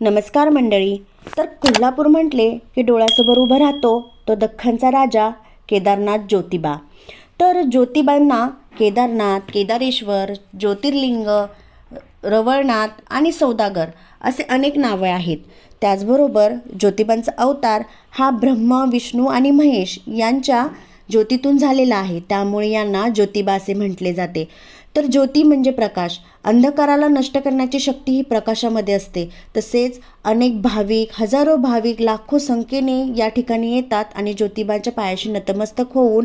नमस्कार मंडळी. तर कोल्हापूर म्हटले की डोळ्यासमोर उभा राहतो तो दख्खनचा राजा केदारनाथ ज्योतिबा. तर ज्योतिबांना केदारनाथ केदारेश्वर ज्योतिर्लिंग रवळनाथ आणि सौदागर असे अनेक नावे आहेत. त्याचबरोबर ज्योतिबांचा अवतार हा ब्रह्मा विष्णू आणि महेश यांच्या ज्योतीतून झालेला आहे. त्यामुळे यांना ज्योतिबा असे म्हटले जाते. तर ज्योती म्हणजे प्रकाश. अंधकाराला नष्ट करण्याची शक्ती ही प्रकाशामध्ये असते. तसेच अनेक भाविक हजारो भाविक लाखो संख्येने या ठिकाणी येतात आणि ज्योतिबाच्या पायाशी नतमस्तक होऊन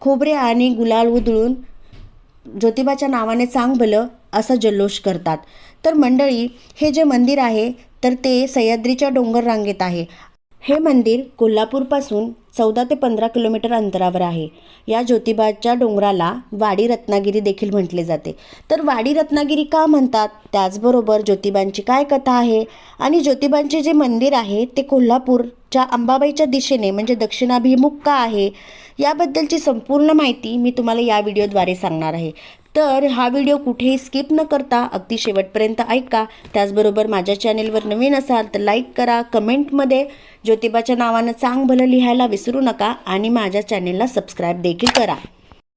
खोबरे आणि गुलाल उधळून ज्योतिबाच्या नावाने चांगलं असा जल्लोष करतात. तर मंडळी हे जे मंदिर आहे तर ते सह्याद्रीच्या डोंगर रांगेत आहे. हे मंदिर कोल्हापूरपासून चौदा ते पंधरा किलोमीटर अंतरावर आहे. या ज्योतिबाच्या डोंगराला वाडी रत्नागिरी देखील म्हटले जाते. तर वाडी रत्नागिरी का म्हणतात? त्याचबरोबर ज्योतिबांची काय कथा आहे? आणि ज्योतिबांचे जे मंदिर आहे ते कोल्हापूरच्या अंबाबाईच्या दिशेने म्हणजे दक्षिणाभिमुख का आहे? याबद्दलची संपूर्ण माहिती मी तुम्हाला या व्हिडिओद्वारे सांगणार आहे. तर हा व्हिडिओ कुठेही स्किप न करता अगदी शेवटपर्यंत ऐका. त्याचबरोबर माझ्या चॅनेलवर नवीन असाल तर लाईक करा कमेंटमध्ये ज्योतिबाच्या नावानं चांग भलं लिहायला विसरू नका आणि माझ्या चॅनेलला सबस्क्राईब देखील करा.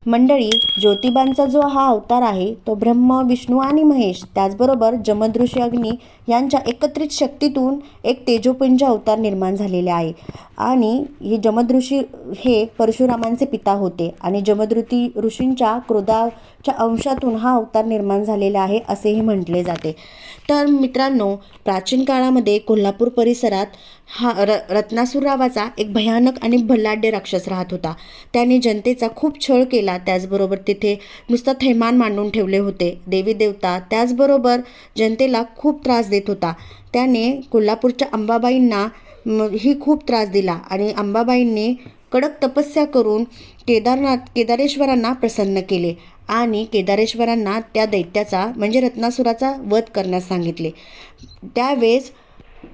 मंडळी ज्योतिबांचा जो हा अवतार आहे तो ब्रह्म विष्णू आणि महेश त्याचबरोबर जमदृषी अग्नी यांच्या एकत्रित शक्तीतून एक तेजोपुंज अवतार निर्माण झालेले आहे. आणि हे जमदृषी हे परशुरामांचे पिता होते आणि जमदृती ऋषींच्या क्रोधाच्या अंशातून हा अवतार निर्माण झालेला आहे असेही म्हटले जाते. तर मित्रांनो प्राचीन काळामध्ये कोल्हापूर परिसरात हा र रत्नासूररावाचा एक भयानक आणि भल्लाढ्य राक्षस राहत होता. त्याने जनतेचा खूप छळ केला त्याचबरोबर तिथे नुसतं थैमान मांडून ठेवले होते. देवी देवता त्याचबरोबर जनतेला खूप त्रास देत होता. त्याने कोल्हापूरच्या अंबाबाईंना ही खूप त्रास दिला आणि अंबाबाईंनी कडक तपस्या करून केदारनाथ केदारेश्वरांना प्रसन्न केले आणि केदारेश्वरांना त्या दैत्याचा म्हणजे रत्नासुराचा वध करण्यास सांगितले. त्यावेळेस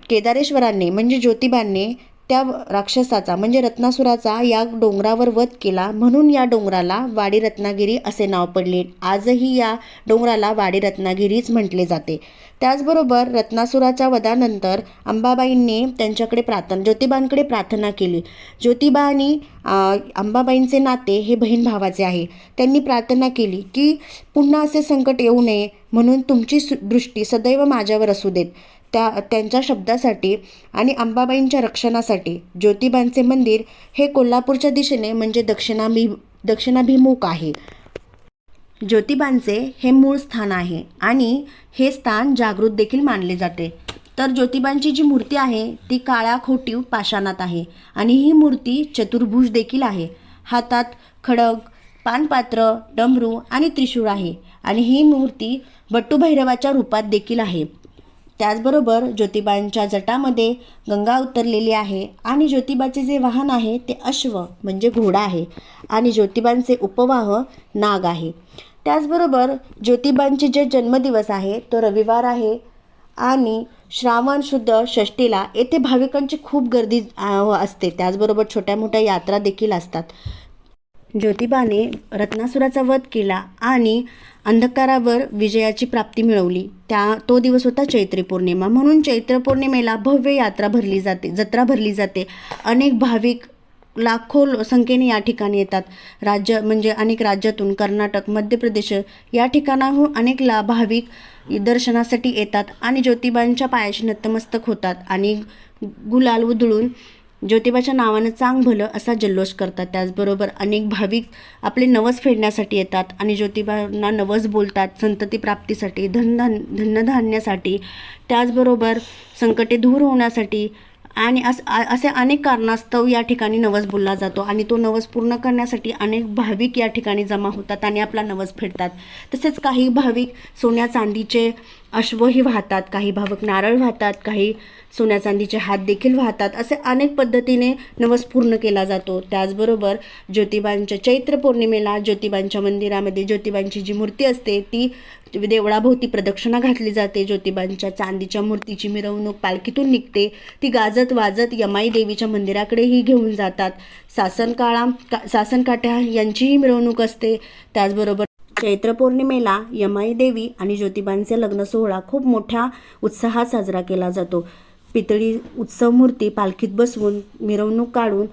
केदारेश्वरांनी म्हणजे ज्योतिबांनी त्या राक्षसाचा म्हणजे रत्नासुराचा या डोंगरावर वध केला. म्हणून या डोंगराला वाडी रत्नागिरी असे नाव पडले. आजही या डोंगराला वाडी रत्नागिरीच म्हटले जाते. त्याचबरोबर रत्नासुराच्या वधानंतर अंबाबाईंनी त्यांच्याकडे प्रार्थना ज्योतिबांकडे प्रार्थना केली. ज्योतिबा आणि अंबाबाईंचे नाते हे बहीण भावाचे आहे. त्यांनी प्रार्थना केली की पुन्हा असे संकट येऊ नये. म्हणून तुमची सु दृष्टी सदैव माझ्यावर असू देत. त्या त्यांच्या शब्दासाठी आणि अंबाबाईंच्या रक्षणासाठी ज्योतिबांचे मंदिर हे कोल्हापूरच्या दिशेने म्हणजे दक्षिणाभि दक्षिणाभिमुख आहे. ज्योतिबांचे हे मूळ स्थान आहे आणि हे स्थान जागृत देखील मानले जाते. तर ज्योतिबांची जी मूर्ती आहे ती काळ्या खोटीव पाषाणात आहे आणि ही मूर्ती चतुर्भुज देखील आहे. हातात खडग पानपात्र डमरू आणि त्रिशूळ आहे. आणि ही मूर्ती बट्टूभैरवाच्या रूपात देखील आहे. त्याचबरोबर ज्योतिबांच्या जटामध्ये गंगा उतरलेली आहे आणि ज्योतिबाचे जे वाहन आहे ते अश्व म्हणजे घोडा आहे आणि ज्योतिबांचे उपवाह नाग आहे. त्याचबरोबर ज्योतिबांचे जे जन्मदिवस आहे तो रविवार आहे आणि श्रावण शुद्ध षष्टीला येथे भाविकांची खूप गर्दी असते. त्याचबरोबर छोट्या मोठ्या यात्रा देखील असतात. ज्योतिबाने रत्नासुराचा वध केला आणि अंधकारावर विजयाची प्राप्ती मिळवली. त्या तो दिवस होता चैत्री पौर्णिमा. म्हणून चैत्र पौर्णिमेला भव्य यात्रा भरली जाते जत्रा भरली जाते. अनेक भाविक लाखो लो- संख्येने या ठिकाणी येतात. राज्य म्हणजे अनेक राज्यातून कर्नाटक मध्य प्रदेश या ठिकाणाहून अनेक ला भाविक दर्शनासाठी येतात आणि ज्योतिबांच्या पायाशी नतमस्तक होतात आणि गुलाल उधळून ज्योतिबाच्या नावानं चांग भलं असा जल्लोष करतात. त्याचबरोबर अनेक भाविक आपले नवस फेडण्यासाठी येतात आणि ज्योतिबांना नवस बोलतात संतती प्राप्तीसाठी धनधान धनधान्यासाठी त्याचबरोबर संकटे दूर होण्यासाठी आणि अस असे अनेक कारणास्तव या ठिकाणी नवस बोलला जातो आणि तो नवस पूर्ण करण्यासाठी अनेक भाविक या ठिकाणी जमा होतात आणि आपला नवस फेडतात. तसेच काही भाविक सोन्या चांदीचे अश्वही वाहतात काही भावक नारळ वाहतात काही सोन्या चांदीचे हात देखील वाहतात असे अनेक पद्धतीने नवस पूर्ण केला जातो. त्याचबरोबर ज्योतिबांच्या चैत्र पौर्णिमेला ज्योतिबांच्या मंदिरामध्ये ज्योतिबांची जी मूर्ती असते ती देवळाभोवती प्रदक्षिणा घातली जाते. ज्योतिबांच्या चांदीच्या मूर्तीची मिरवणूक पालखीतून निघते. ती गाजत वाजत यमाई देवीच्या मंदिराकडेही घेऊन जातात. सासन काळा का सासनकाठ्या यांचीही मिरवणूक असते. त्याचबरोबर चैत्र पौर्णिमेला यमाई देवी आणि ज्योतिबांचे लग्न सोहळा खूप मोठ्या उत्साहात साजरा केला जातो. पितळी उत्सव मूर्ती पालखीत बसवून मिरवणूक काढून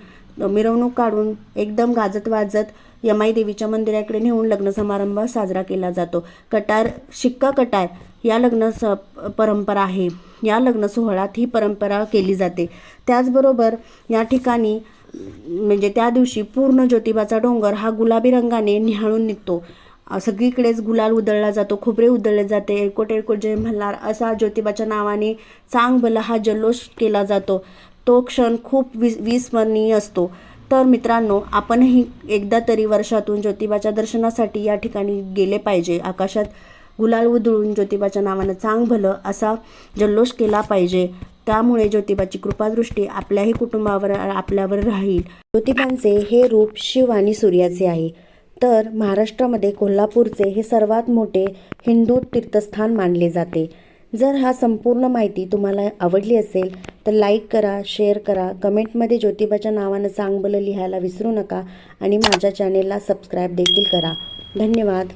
मिरवणूक काढून एकदम गाजत वाजत यमाई देवीच्या मंदिराकडे नेऊन लग्न समारंभ साजरा केला जातो. कटार शिक्का कटार या लग्न स परंपरा आहे. या लग्न सोहळ्यात ही परंपरा केली जाते. त्याचबरोबर या ठिकाणी म्हणजे त्या दिवशी पूर्ण ज्योतिबाचा डोंगर हा गुलाबी रंगाने निहाळून निघतो. सगळीकडेच गुलाल उधळला जातो खोबरे उधळले जाते एकोट एकोट जय म्हणणार असा ज्योतिबाच्या नावाने चांगभला हा जल्लोष केला जातो. तो क्षण खूप वि विस्मरणीय असतो. तर मित्रांनो आपणही एकदा तरी वर्षातून ज्योतिबाच्या दर्शनासाठी या ठिकाणी गेले पाहिजे. आकाशात गुलाल उधळून ज्योतिबाच्या नावानं चांग भलं असा जल्लोष केला पाहिजे. त्यामुळे ज्योतिबाची कृपादृष्टी आपल्याही कुटुंबावर आपल्यावर राहील. ज्योतिबांचे हे रूप शिव आणि सूर्याचे आहे. तर महाराष्ट्रामध्ये कोल्हापूरचे हे सर्वात मोठे हिंदू तीर्थस्थान मानले जाते. जर हा संपूर्ण माहिती तुम्हाला आवडली असेल तर लाईक करा शेअर करा. कमेंटमध्ये ज्योतिबाच्या नावानं चांगलं लिहायला विसरू नका आणि माझ्या चॅनेलला सबस्क्राईब देखील करा. धन्यवाद.